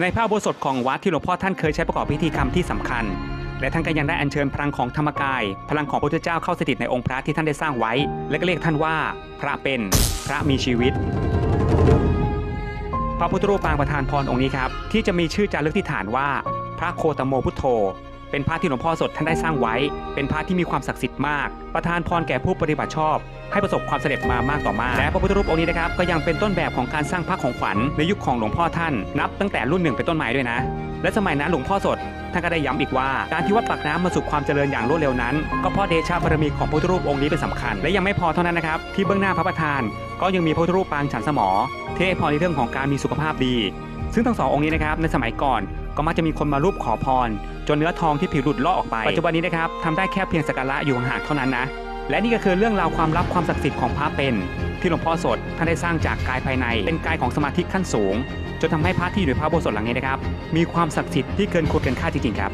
ในพระอุโบสถของวัดที่หลวงพ่อท่านเคยใช้ประกอบพิธีกรรมที่สำคัญ และท่านก็ยังได้อัญเชิญพลังของธรรมกาย พลังของพระพุทธเจ้าเข้าสถิตในองค์พระที่ท่านได้สร้างไว้ และก็เรียกท่านว่า พระเป็นพระมีชีวิต พระพุทธรูปปางประธานพรองค์นี้ครับที่จะมีชื่อจารึกที่ฐานว่า พระโคตโมพุทโธ เป็นพระที่หลวงพ่อสดท่านได้สร้างไว้ เป็นพระที่มีความศักดิ์สิทธิ์มาก ประทานพรแก่ผู้ปฏิบัติชอบ ให้ประสบความสำเร็จมามากต่อมาและพระพุทธรูปองค์นี้นะครับก็ยังเป็นต้นแบบของการสร้างพระของขวัญในยุคของหลวงพ่อท่าน นับตั้งแต่รุ่นหนึ่งเป็นต้นมาด้วยนะ และสมัยนั้นหลวงพ่อสดท่านก็ได้ย้ำอีกว่าการที่วัดปากน้ำมาสู่ความเจริญอย่างรวดเร็วนั้น ก็เพราะเดชะบารมีของพระพุทธรูปองค์นี้เป็นสำคัญ และยังไม่พอเท่านั้นนะครับที่เบื้องหน้าพระประธาน ก็ยังมีพระพุทธรูปปางฉันสมอที่ให้พรในเรื่องของการมีสุขภาพดี ซึ่งทั้งสององค์นี้นะครับในสมัยก่อน ก็มักจะมีคนมารูปขอพร จนเนื้อทองที่ผิวหลุดลอกออกไป ปัจจุบันนี้นะครับทำได้แค่เพียงสักการะอยู่ห่างๆเท่านั้นนะ และนี่ก็คือเรื่องราวความลับความศักดิ์สิทธิ์ของพระเป็น ที่หลวงพ่อสดท่านได้สร้างจากกายภายใน เป็นกายของสมาธิขั้นสูงจนทำให้พระที่อยู่ในพระโบสถ์หลังนี้นะครับ มีความศักดิ์สิทธิ์ที่เกินควรเกินคาดจริงๆครับ